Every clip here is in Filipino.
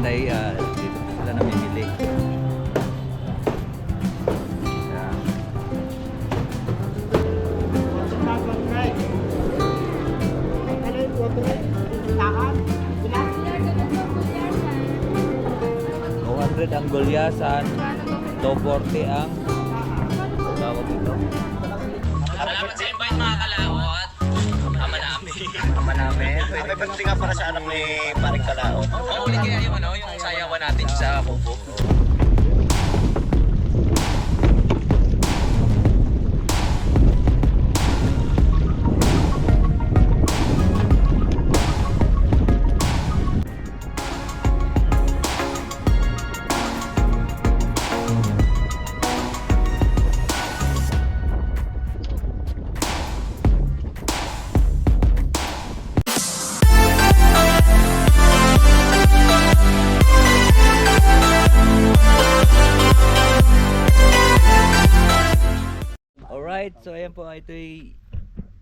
si Kainday, ah, dito sila namimili. Kaya, Ilan? 200 ang gulyasan, 240 ang May birthday nga para sa anak ni Paring Kalao. Oo, ulit kaya yung ano, yung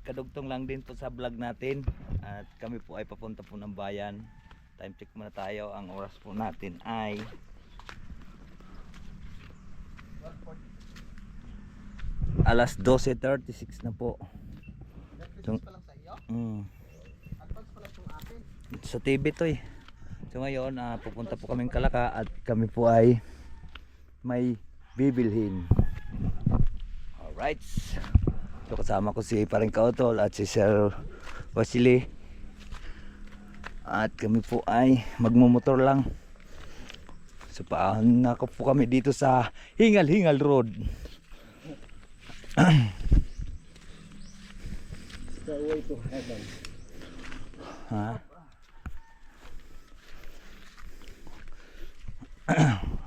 kadugtong lang din po sa vlog natin. At kami po ay papunta po ng bayan. Time check muna tayo. Ang oras po natin ay alas 12.36 na po. So, mm, sa TV to eh. So ngayon, ah, pupunta po kaming Kalaka at kami po ay may bibilhin. Alright. So kasama ko si Paring Kautol at si Sir Wasili. At kami po ay magmumotor lang. So paan na po kami dito sa Hingal Hingal Road. ha?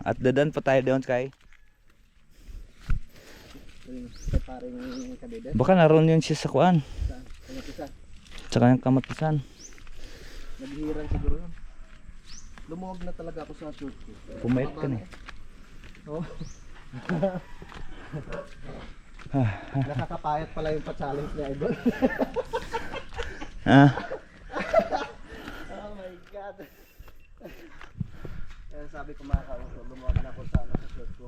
At dadan pa tayo doon kay Sa paring kadede. Baka naroon yun siya sa kuan. Ano isa? Tsaka yung kamatisan. Naghihiran siguro yun. Lumuwag na talaga ako sa church ko. Pumayat ka na eh. Oh. Nakakapayat pala yung pa-challenge ni Idol. Ha? oh my God. Kaya sabi ko mga kauso, lumuwag na ako sa, ano, sa church ko.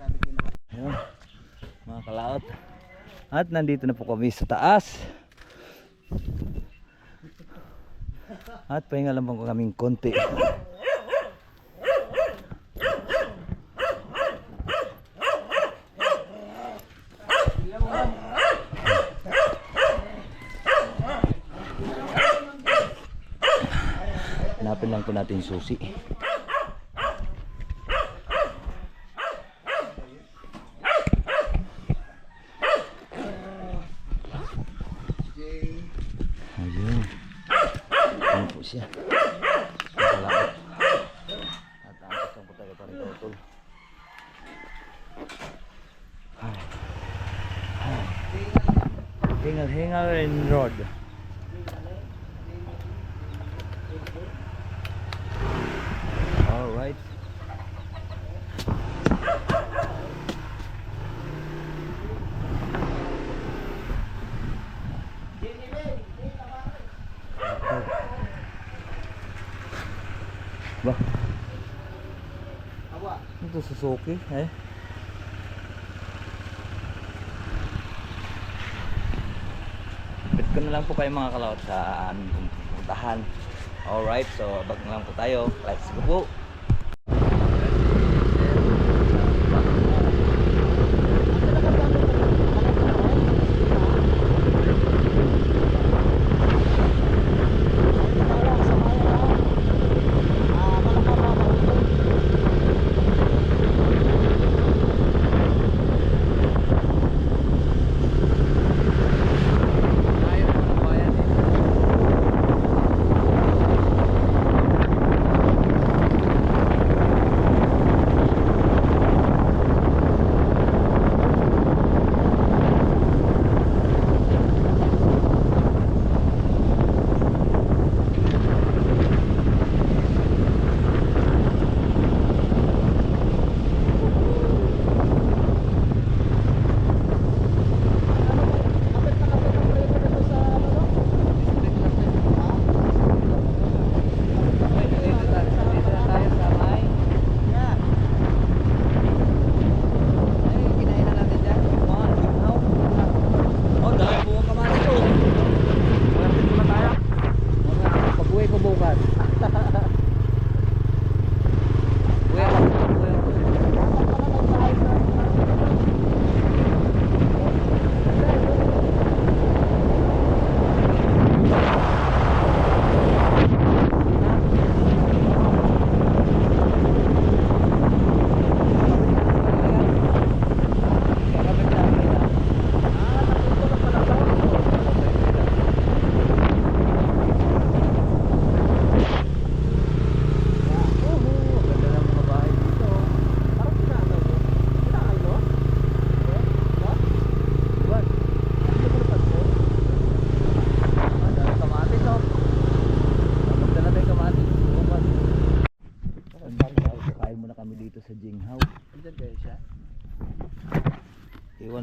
Sabi ko na, Ayun. Mga kalaot. At nandito na po kami sa taas. At pahinga lang po kaming konti. Hanapin lang po natin susi. Jay, Ayun. Ayun po siya. Nakalakot. At ang kasang po tayo pa rin utol. Ay. Ay. Hingal, hingal in road. Alright. Ba? awa. Ito Suzuki eh. Bit ko na lang po kayo mga kalawat sa aming puntahan. Alright, so abag na lang po tayo. Let's go po.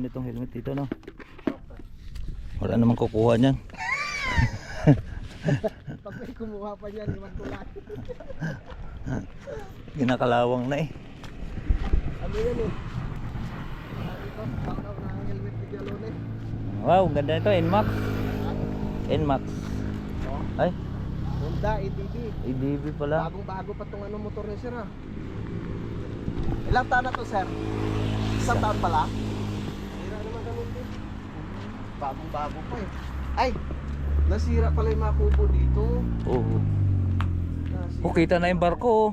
Itong helmet dito no. Wala namang kukuha niyan. Pag may kumuha pa niyan, iwan ko lang. Ginakalawang na eh. Ano yan eh? Wow, ganda nito. Nmax. Nmax. Oh, Ay, Honda ATV. ADV pala. Bagong bago pa tong ano motor ni sir ah. Ilang taon na to sir? Isang taon pala? Sira naman ganun din. Bagong bago pa eh. Ay! Nasira pala yung mga kubo dito. Oo. Nasira. Oh, kita na yung barko. oh.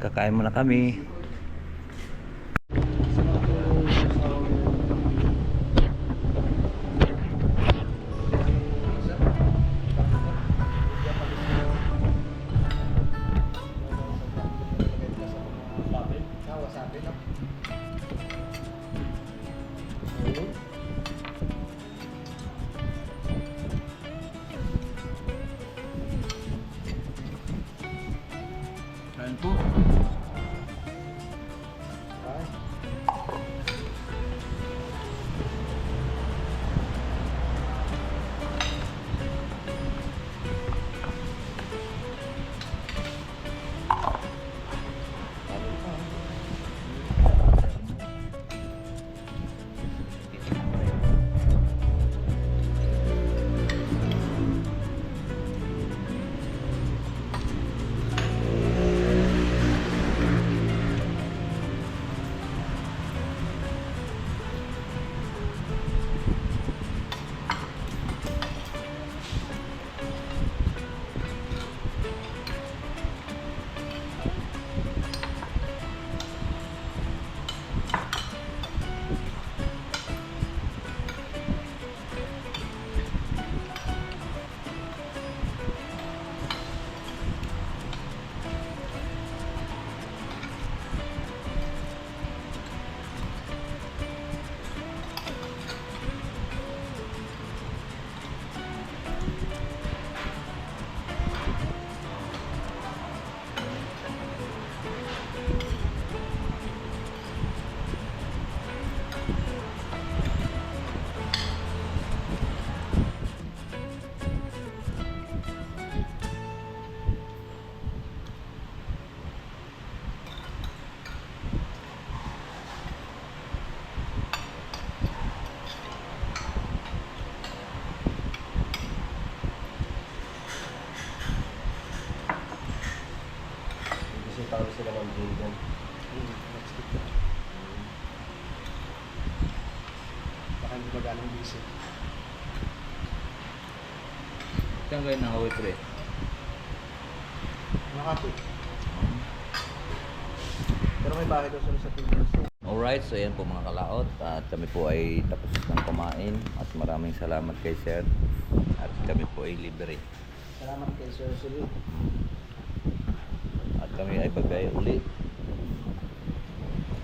Kakain muna kami. Dyan. Baka hindi ba ganong busy. Saan kayo nakawit pre? Makati. Pero may bahay daw sila sa Pilipinas. Alright, so yan po mga kalaot at kami po ay tapos ng kumain at maraming salamat kay Sir at kami po ay libre Salamat kay Sir Sulu. Kami ay bagay uli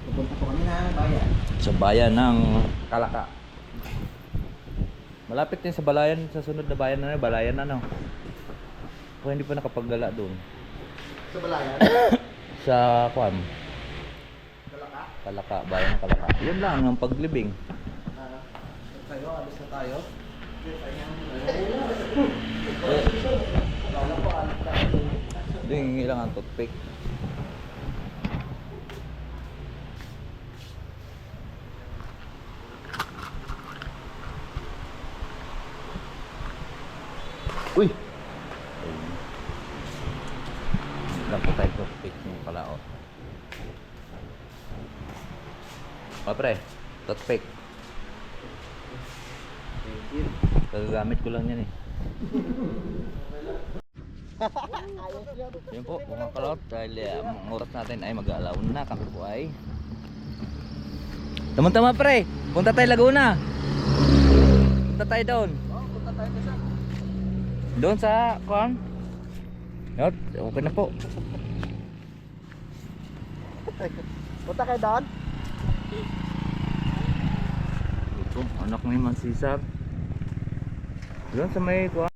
Pupunta po kami ng bayan. sa bayan ng Kalaka. Malapit din sa balayan, sa sunod na bayan na balayan na no. Kung hindi pa nakapaggala doon. Sa Balayan. Sa Kwan, Dalaka. Kalaka, bayan ng Kalaka. Yun lang ang paglibing. Ah, tayo, alis na tayo. Eh, Wala po, alis tayo. Doon hingi lang ang toothpick. Uy! Lang po tayo toothpick ng kalaot. O pre, toothpick. Kagagamit ko lang yan eh. Yun po, mga kalot, dahil uh, ang oras natin ay mag-aalaw na. Kami po ay... Tama-tama pre, punta tayo Laguna. Punta tayo doon. Oh, punta tayo sa Doon sa, kuan? Yun, okay na po. Punta kayo doon? Ito, anak mo yung mansisar. Doon sa may kuan.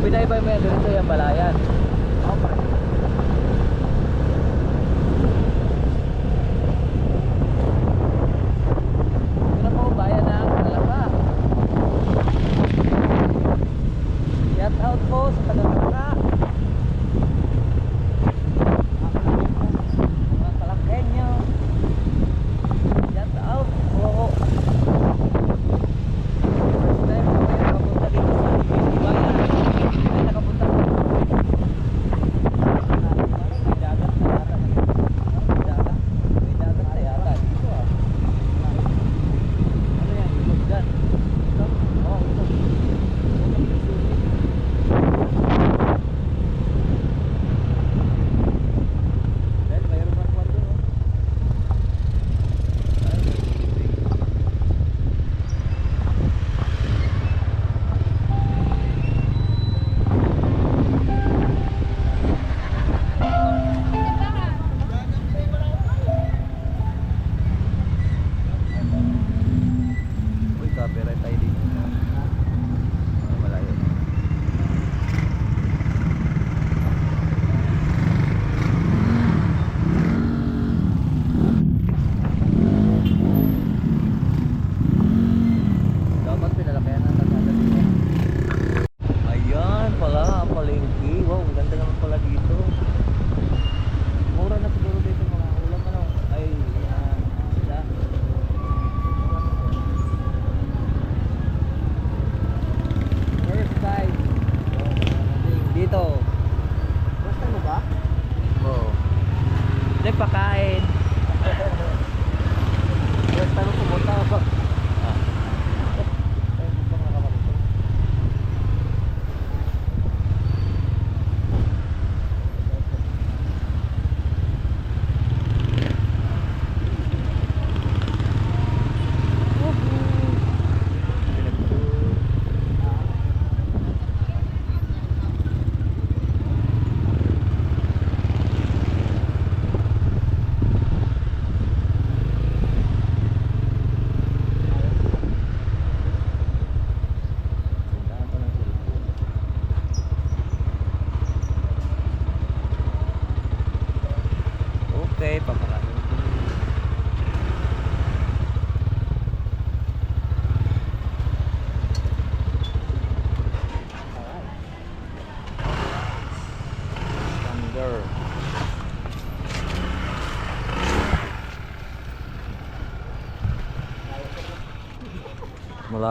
Pinaibay mo yan, ganito yung balayan. Okay.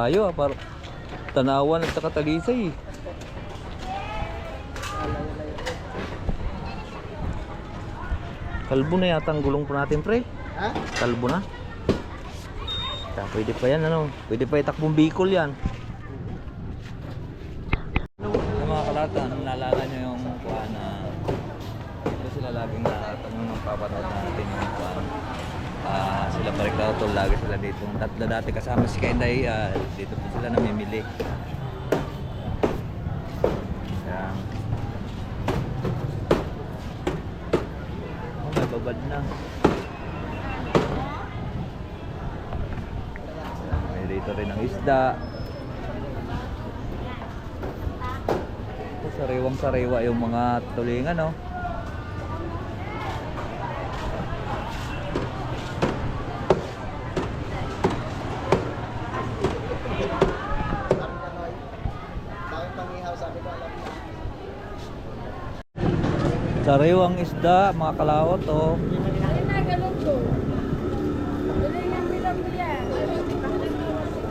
Malayo ah, parang tanawan at saka talisay eh. Kalbo na yata ang gulong po natin pre. Ha? Kalbo na. Ta, pwede pa yan ano. Pwede pa itakbong Bicol yan. Yung mga kalata, nalala nyo yung kuha na ito sila laging nakatanong ng papanood natin yung Ah, sila pa rin tol, lagi sila dito. Yung Tatlo dati kasama si Kenday, ah, dito po sila namimili. Kaya, oh, may babad na. May dito rin ang isda. Ito, sariwang sariwa yung mga tulingan, no? Sabi ka, Noy. Bakit pangihaw? Sabi ko, alam mo. Sariwang isda, mga kalawot, oh.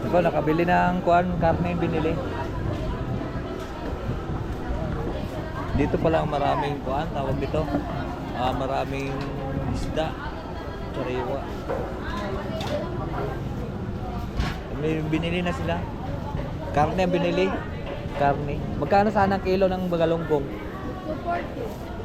Ito, nakabili ng kuan, karne yung binili. Dito pala ang maraming kuan, tawag dito. Ah, maraming isda. Sariwa. May binili na sila. Karne ang binili. Karne. Magkano sana ang kilo ng bagalonggong? Hmm.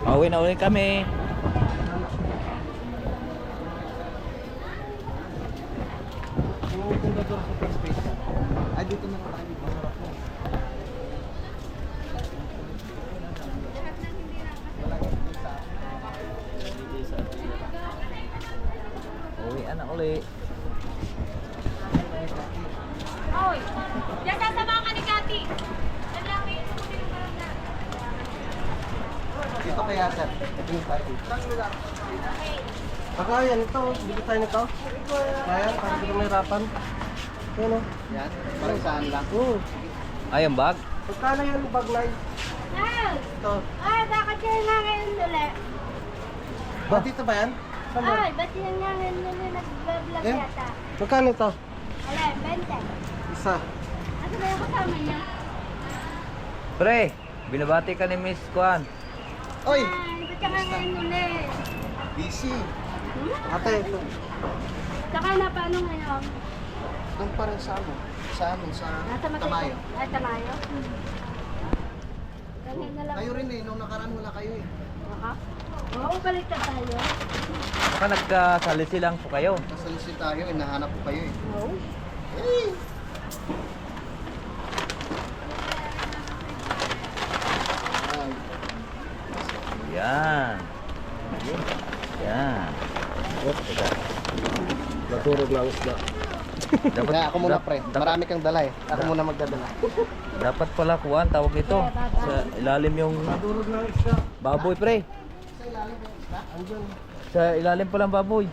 Pauwi na ulit kami. Yung fundador sa first space. Ay, dito na lang tayo. Masarap mo. Uwi na uli. Oy, diyan sasama ka ni Kati. Lalaki. Dito kaya, sir. Ito yung party. Baka yan ito. Bigyan tayo nito. Kaya, para hindi mahirapan. Yan o. Yan? Parang saan lang? Oo. Ay, ang bag. Pagkala yan, bag na yun. Ah, Ito. ay, bakit yan nga ngayon ulit? Ba, dito ba yan? Saan ba? Ay, ba't yan nga ngayon ulit nag-vlog Eh? yata? Magkano ito? Alay, 20. Isa. Ano ba yung kasama niya? Pre, binabati ka ni Miss Kwan. Oy! Ay, ba't yan nga ngayon ulit? Busy. Hmm? Ate, ito. Saka na paano ngayon? Doon pa rin sa ano? Sa amin, sa Nasa Matay. Tamayo. Ay, Tamayo? Hmm. Ganyan na lang. Kayo rin eh, nung nakaraan wala kayo eh. Aha. Oo, balik na tayo. Baka nagkasalisi lang po kayo. Nasalisi tayo, eh, nahanap ko kayo eh. Oo. Hey! Yan. Yan. Naturog lang isda. Dapat, Kaya ako muna dap- pre, dapat- marami kang dala eh. Ako muna magdadala. Dapat pala kuwan, tawag ito. Sa ilalim yung Madurog lang isda. baboy, pre. Sa ilalim ng isda? Andyan. Sa ilalim pa lang baboy.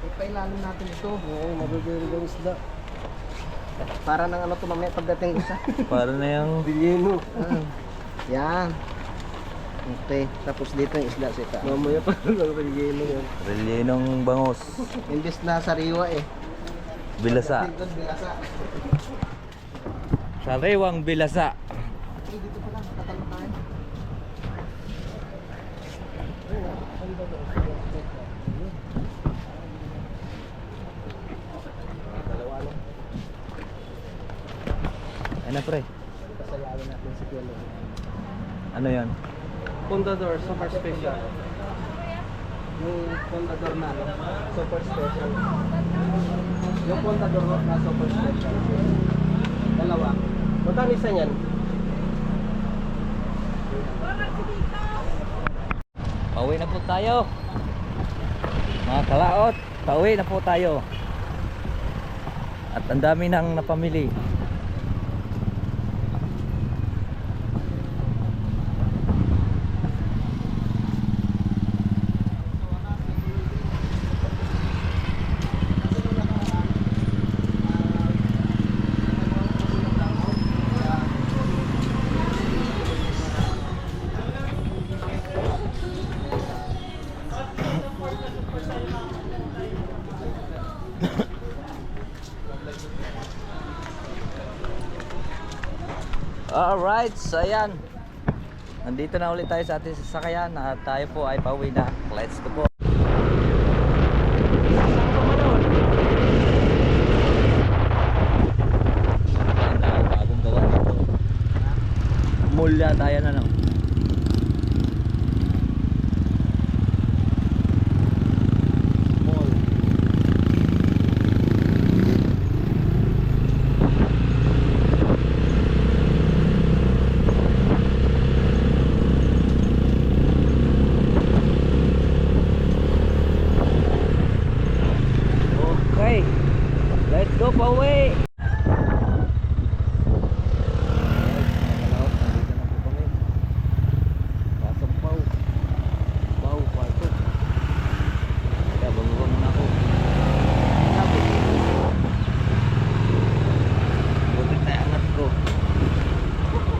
Ipailalim natin ito. Oo, madudurog ang isda. Para nang ano to mamaya pagdating ko sa. Para na yung Bilyeno. Ah, Yan. Okay, tapos dito yung isda sita. Mamaya pa lang bilyeno yan. relyenong bangos. Imbis na sariwa eh. Bilasa. Bilasa. Sariwang bilasa. Eh, dito pa lang, tatalo tayo. Ano pre? Pasayawin natin si Kuya Lolo. Ano yan? Fundador, super special. Yung contador na, no? super special. Yung contador na super special. Dalawa. Magkano isa niyan? Pauwi na po tayo. Mga kalaot, pauwi na po tayo. At ang dami nang napamili. Alright, ayan. Nandito na ulit tayo sa ating sasakyan at tayo po ay pauwi na. Let's go po. Ayan na, bagong gawa dito. Mall yata yan ano. Mall. Okay. Let's go pauwi. Pasok pau. Pau, pasok. Kaya bumabang na ako. Sabi. Buti tayo angat ko.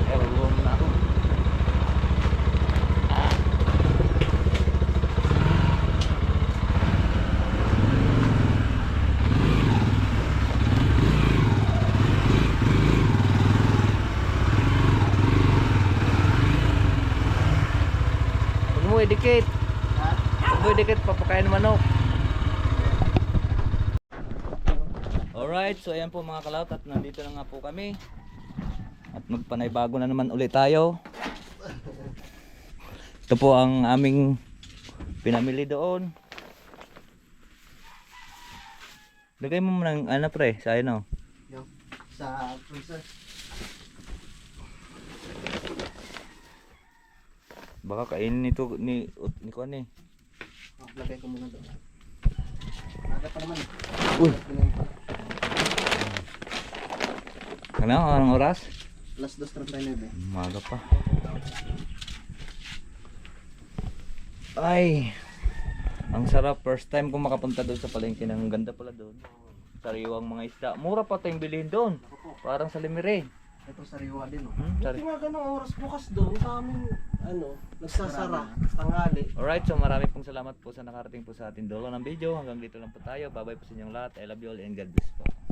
Kaya bumabang na ako. Ah. Huwag mo idikit, papakain ng manok. Alright. So ayan po mga kalawat at nandito na nga po kami. At magpanay bago na naman ulit tayo. Ito po ang aming pinamili doon. Lagay mo muna ng ano pre, sa ano. Yung sa freezer. Baka kainin nito ni ni Kuan eh. Oh, lagay ko muna doon. Aga pa naman. Uy, Pinayin pa. ano anong oras? Last 2.39 eh. Umaga pa. Ay, ang sarap. First time ko makapunta doon sa palengke ng ganda pala doon. Sariwang mga isda. Mura pa tayong bilhin doon. Parang sa Limire. Ito sariwa din oh. Hmm, sari- nga ganong oras bukas doon sa aming ano, nagsasara, tanghali. Alright, so marami pong salamat po sa nakarating po sa ating dulo ng video. Hanggang dito lang po tayo. Bye bye po sa inyong lahat. I love you all and God bless po.